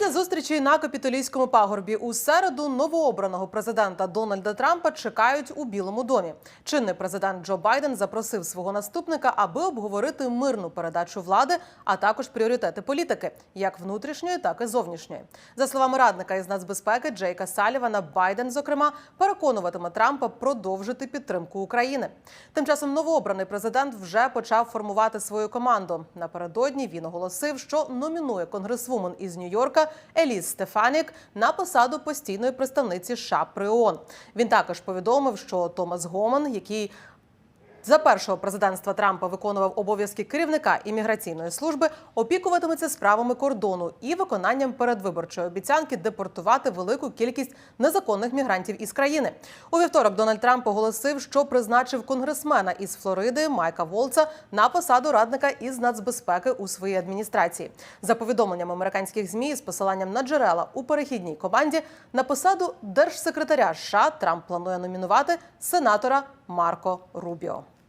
Після зустрічі на капітолійському пагорбі у середу новообраного президента Дональда Трампа чекають у Білому домі. Чинний президент Джо Байден запросив свого наступника, аби обговорити мирну передачу влади, а також пріоритети політики, як внутрішньої, так і зовнішньої. За словами радника із нацбезпеки Джейка Салівана, Байден, зокрема, переконуватиме Трампа продовжити підтримку України. Тим часом новообраний президент вже почав формувати свою команду. Напередодні він оголосив, що номінує конгресвумен із Нью-Йорка Еліс Стефанік на посаду постійної представниці США при ООН. Він також повідомив, що Томас Гоман, який за першого президентства Трампа виконував обов'язки керівника імміграційної служби, опікуватиметься справами кордону і виконанням передвиборчої обіцянки депортувати велику кількість незаконних мігрантів із країни. У вівторок Дональд Трамп оголосив, що призначив конгресмена із Флориди Майка Волца на посаду радника із нацбезпеки у своїй адміністрації. За повідомленням американських змі з посиланням на джерела у перехідній команді на посаду держсекретаря США Трамп планує номінувати сенатора Marco Rubio.